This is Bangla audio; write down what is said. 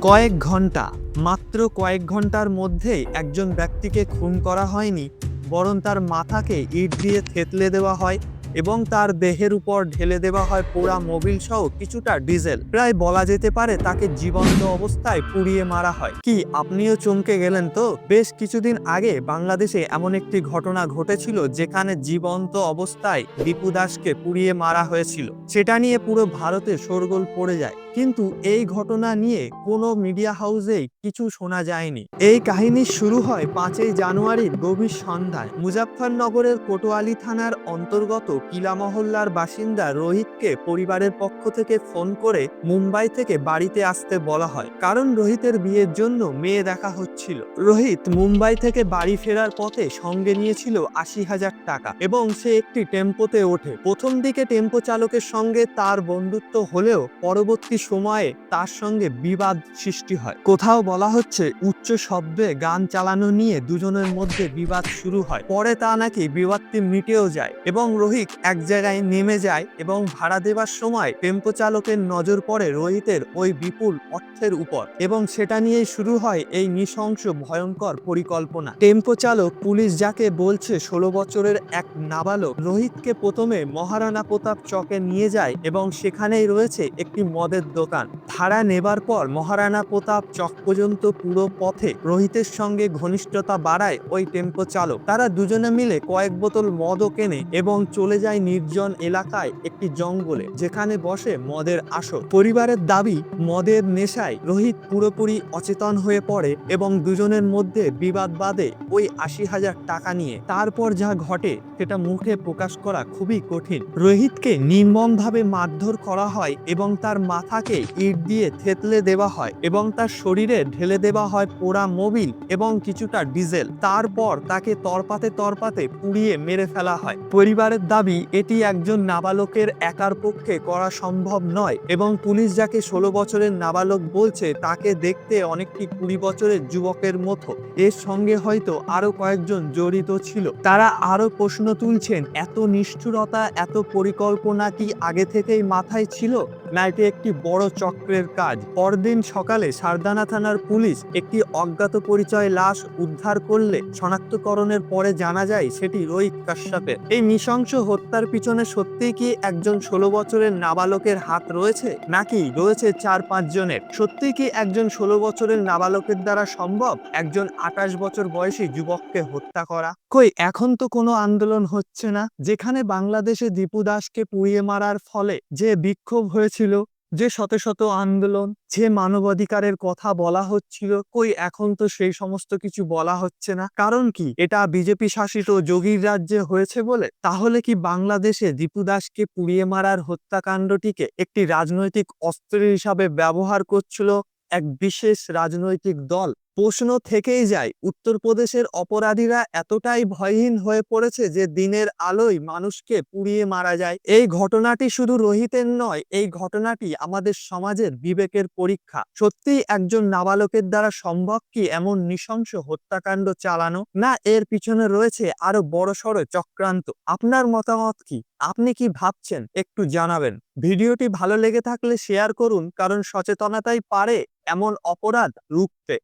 কয়েক ঘণ্টা মাত্র কয়েক ঘণ্টার মধ্যেই একজন ব্যক্তিকে খুন করা হয়নি, বরং তার মাথাকে ইট দিয়ে থেতলে দেওয়া হয়। এবং তার দেহের উপর ঢেলে দেওয়া হয় পোড়া মোবিল সহ কিছুটা ডিজেল। প্রায় বলা যেতে পারে তাকে জীবন্ত অবস্থায় পুড়িয়ে মারা হয়। কি, আপনিও চমকে গেলেন তো? বেশ কিছুদিন আগে বাংলাদেশে এমন একটি ঘটনা ঘটেছিল যেখানে জীবন্ত অবস্থায় দীপু দাসকে পুড়িয়ে মারা হয়েছিল। সেটা নিয়ে পুরো ভারতে শোরগোল পড়ে যায়। কিন্তু এই ঘটনা নিয়ে কোনো মিডিয়া হাউসেই কিছু শোনা যায়নি। এই কাহিনী শুরু হয় পাঁচই জানুয়ারির গভীর সন্ধ্যায়। মুজাফফরনগরের কোটোয়ালি থানার অন্তর্গত কিলা মহল্লার বাসিন্দা রোহিতকে পরিবারের পক্ষ থেকে ফোন করে মুম্বাই থেকে বাড়িতে আসতে বলা হয়। কারণ রোহিতের বিয়ের জন্য মেয়ে দেখা হচ্ছিল। রোহিত মুম্বাই থেকে বাড়ি ফেরার পথে সঙ্গে নিয়েছিল আশি হাজার টাকা এবং সে একটি টেম্পোতে ওঠে। প্রথম দিকে টেম্পো চালকের সঙ্গে তার বন্ধুত্ব হলেও পরবর্তী সময়ে তার সঙ্গে বিবাদ সৃষ্টি হয়। কোথাও বলা হচ্ছে উচ্চ শব্দে গান চালানো নিয়ে দুজনের মধ্যে বিবাদ শুরু হয়। পরে তা নাকি বিবাদটি মিটেও যায় এবং রোহিত এক জায়গায় নেমে যায় এবং ভাড়া দেবার সময় টেম্পো চালকের নজর পড়ে রোহিতের ওই বিপুল অর্থের উপর এবং সেটা নিয়েই শুরু হয় এই নৃশংস ভয়ঙ্কর পরিকল্পনা। টেম্পো চালক, পুলিশ যাকে বলছে ষোলো বছরের এক নাবালক, রোহিতকে প্রথমে মহারানা প্রতাপ চকে নিয়ে যায় এবং সেখানেই রয়েছে একটি মদের দোকান। ভাড়া নেবার পর মহারানা প্রতাপ চক পর্যন্ত পুরো পথে রোহিতের সঙ্গে ঘনিষ্ঠতা বাড়ায় ওই টেম্পো চালক। তারা দুজনে মিলে কয়েক বোতল মদও কেনে এবং চলে যায় নির্জন এলাকায় একটি জঙ্গলে, যেখানে বসে মদের আসর। পরিবারের দাবি, মদের নেশায় রোহিত পুরোপুরি অচেতন হয়ে পড়ে এবং দুজনের মধ্যে বিবাদ বাদে ওই আশি হাজার টাকা নিয়ে। তারপর যা ঘটে, সেটা মুখে প্রকাশ করা খুবই কঠিন। রোহিতকে নির্মমভাবে মারধর করা হয় এবং তার মাথাকে ইট দিয়ে থেতলে দেওয়া হয় এবং তার শরীরে ঢেলে দেওয়া হয় পোড়া মোবিল এবং কিছুটা ডিজেল। তারপর তাকে তরপাতে তরপাতে পুড়িয়ে মেরে ফেলা হয়। পরিবারের দাবি এটি একজন নাবালকের একার পক্ষে করা সম্ভব নয় এবং পুলিশ যাকে ষোলো বছরের নাবালক বলছে, তাকে দেখতে অনেকটি কুড়ি বছরের যুবকের মতো। এর সঙ্গে হয়তো আরও কয়েকজন জড়িত ছিল। তারা আরও প্রশ্ন তুলছেন, এত নিষ্ঠুরতা, এত পরিকল্পনা কি আগে থেকেই মাথায় ছিল? না এটি একটি বড় চক্রের কাজ। পরদিন সকালে সারদানা থানার পুলিশ একটি অজ্ঞাত পরিচয় লাশ উদ্ধার করলে, শনাক্তকরণের পরে জানা যায়, সেটি রোহিত কাশ্যপের। এই নৃশংস হত্যার পিছনে সত্যিই কি একজন ষোলো বছরের নাবালকের হাত রয়েছে? নাকি রয়েছে চার পাঁচ জনের? সত্যি কি একজন ষোলো বছরের নাবালকের দ্বারা সম্ভব? একজন আঠাশ বছর বয়সী যুবককে হত্যা করা? কই, এখন তো কোনো আন্দোলন হচ্ছে না, যেখানে বাংলাদেশে দীপু দাসকে পুড়িয়ে মারার ফলে যে বিক্ষোভ হয়েছিল যে শত শত আন্দোলন, যে মানবাধিকারের কথা বলা হচ্ছিল, কই এখন তো সেই সমস্ত কিছু বলা হচ্ছে না। কারণ কি? এটা বিজেপি শাসিত যোগীর রাজ্যে হয়েছে বলে, তাহলে কি বাংলাদেশে দীপু দাসকে পুড়িয়ে মারার হত্যাকাণ্ডটিকে একটি রাজনৈতিক অস্ত্র হিসাবে ব্যবহার করছিল এক বিশেষ রাজনৈতিক দল? প্রশ্ন থেকেই যায়, উত্তরপ্রদেশের অপরাধীরা এতটাই ভয়হীন হয়ে পড়েছে যে দিনের আলোয় মানুষকে পুড়িয়ে মারা যায়। এই ঘটনাটি শুধু রোহিতের নয়, এই ঘটনাটি আমাদের সমাজের বিবেকের পরীক্ষা। সত্যিই একজন নাবালকের দ্বারা সম্ভব কি এমন নৃশংস হত্যাকাণ্ড চালানো? না, এর পিছনে রয়েছে আরও বড়সড় চক্রান্ত। আপনার মতামত কি? আপনি কি ভাবছেন? একটু জানাবেন। ভিডিওটি ভালো লেগে থাকলে শেয়ার করুন, কারণ সচেতনতাই পারে এমন অপরাধ রুখতে।